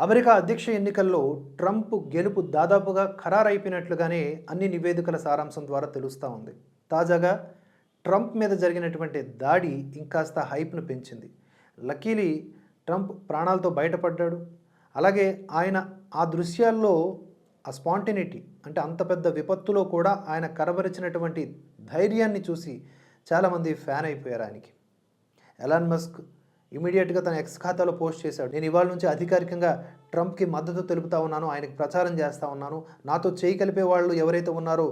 America అధ్యక్ష ఎన్నికల్లో Trump గెలుపు దాదాపుగా ఖరారైపోయినట్లుగానే అన్ని నివేదికల సారాంశం ద్వారా తెలుస్తూ ఉంది. తాజాగా ట్రంప్ మీద జరిగినటువంటి దాడి ఇంకాస్త హైప్ను పెంచింది. లక్కీలీ ట్రంప్ ప్రాణాలతో బయటపడ్డాడు. అలాగే ఆయన ఆ దృశ్యాల్లో ఆ స్పాంటినిటీ అంటే అంత పెద్ద విపత్తులో కూడా ఆయన కరబరిచినటువంటి ధైర్యాన్ని చూసి చాలామంది ఫ్యాన్ అయిపోయారు ఆయనకి. ఎలాన్ మస్క్ ఇమీడియట్గా తన ఎక్స్ ఖాతాలో పోస్ట్ చేశాడు. నేను ఇవాళ నుంచి అధికారికంగా ట్రంప్కి మద్దతు తెలుపుతా ఉన్నాను ఆయనకు ప్రచారం చేస్తూ ఉన్నాను. నాతో చేయి కలిపే వాళ్ళు ఎవరైతే ఉన్నారో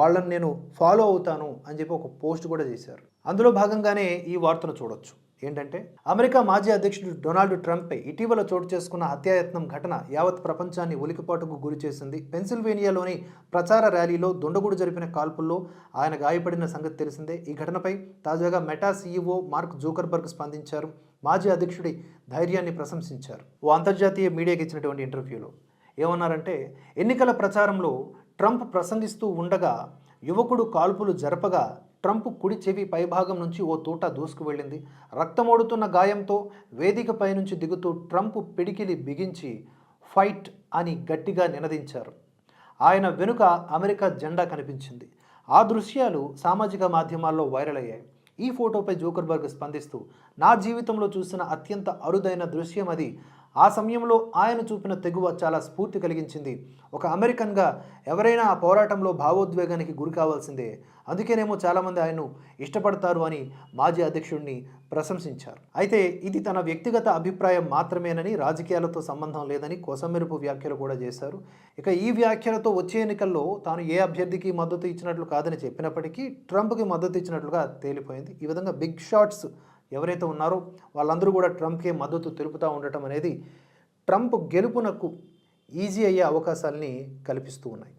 వాళ్ళని నేను ఫాలో అవుతాను అని చెప్పి ఒక పోస్ట్ కూడా చేశారు. అందులో భాగంగానే ఈ వార్తను చూడొచ్చు. ఏంటంటే అమెరికా మాజీ అధ్యక్షుడు డొనాల్డ్ ట్రంప్పై ఇటీవల చోటు చేసుకున్న హత్యాయత్నం ఘటన యావత్ ప్రపంచాన్ని ఉలికిపాటుకు గురి చేసింది. పెన్సిల్వేనియాలోని ప్రచార ర్యాలీలో దుండగుడు జరిపిన కాల్పుల్లో ఆయన గాయపడిన సంగతి తెలిసిందే. ఈ ఘటనపై తాజాగా మెటా సీఈఓ మార్క్ జూకర్బర్గ్ స్పందించారు. మాజీ అధ్యక్షుడి ధైర్యాన్ని ప్రశంసించారు. ఓ అంతర్జాతీయ మీడియాకి ఇచ్చినటువంటి ఇంటర్వ్యూలో ఏమన్నారంటే ఎన్నికల ప్రచారంలో ట్రంప్ ప్రసంగిస్తూ ఉండగా యువకుడు కాల్పులు జరపగా ట్రంప్ కుడి చెవి పైభాగం నుంచి ఓ తూట దూసుకు వెళ్ళింది. రక్తమోడుతున్న గాయంతో వేదికపై నుంచి దిగుతూ ట్రంప్ పిడికిలి బిగించి ఫైట్ అని గట్టిగా నినదించారు. ఆయన వెనుక అమెరికా జెండా కనిపించింది. ఆ దృశ్యాలు సామాజిక మాధ్యమాల్లో వైరల్ అయ్యాయి. ఈ ఫోటోపై జోకర్బర్గ్ స్పందిస్తూ నా జీవితంలో చూసిన అత్యంత అరుదైన దృశ్యం అది. ఆ సమయంలో ఆయన చూపిన తెగువ చాలా స్ఫూర్తి కలిగించింది. ఒక అమెరికన్గా ఎవరైనా ఆ పోరాటంలో భావోద్వేగానికి గురి కావాల్సిందే. అందుకేనేమో చాలామంది ఆయన్ను ఇష్టపడతారు అని మాజీ అధ్యక్షుడిని ప్రశంసించారు. అయితే ఇది తన వ్యక్తిగత అభిప్రాయం మాత్రమేనని రాజకీయాలతో సంబంధం లేదని కొసమెరుపు వ్యాఖ్యలు కూడా చేశారు. ఇక ఈ వ్యాఖ్యలతో వచ్చే ఎన్నికల్లో తాను ఏ అభ్యర్థికి మద్దతు ఇచ్చినట్లు కాదని చెప్పినప్పటికీ ట్రంప్కి మద్దతు ఇచ్చినట్లుగా తేలిపోయింది. ఈ విధంగా బిగ్ షాట్స్ ఎవరైతే ఉన్నారో వాళ్ళందరూ కూడా ట్రంప్కే మద్దతు తెలుపుతూ ఉండటం అనేది ట్రంప్ గెలుపునకు ఈజీ అయ్యే అవకాశాలని కల్పిస్తూ ఉన్నాయి.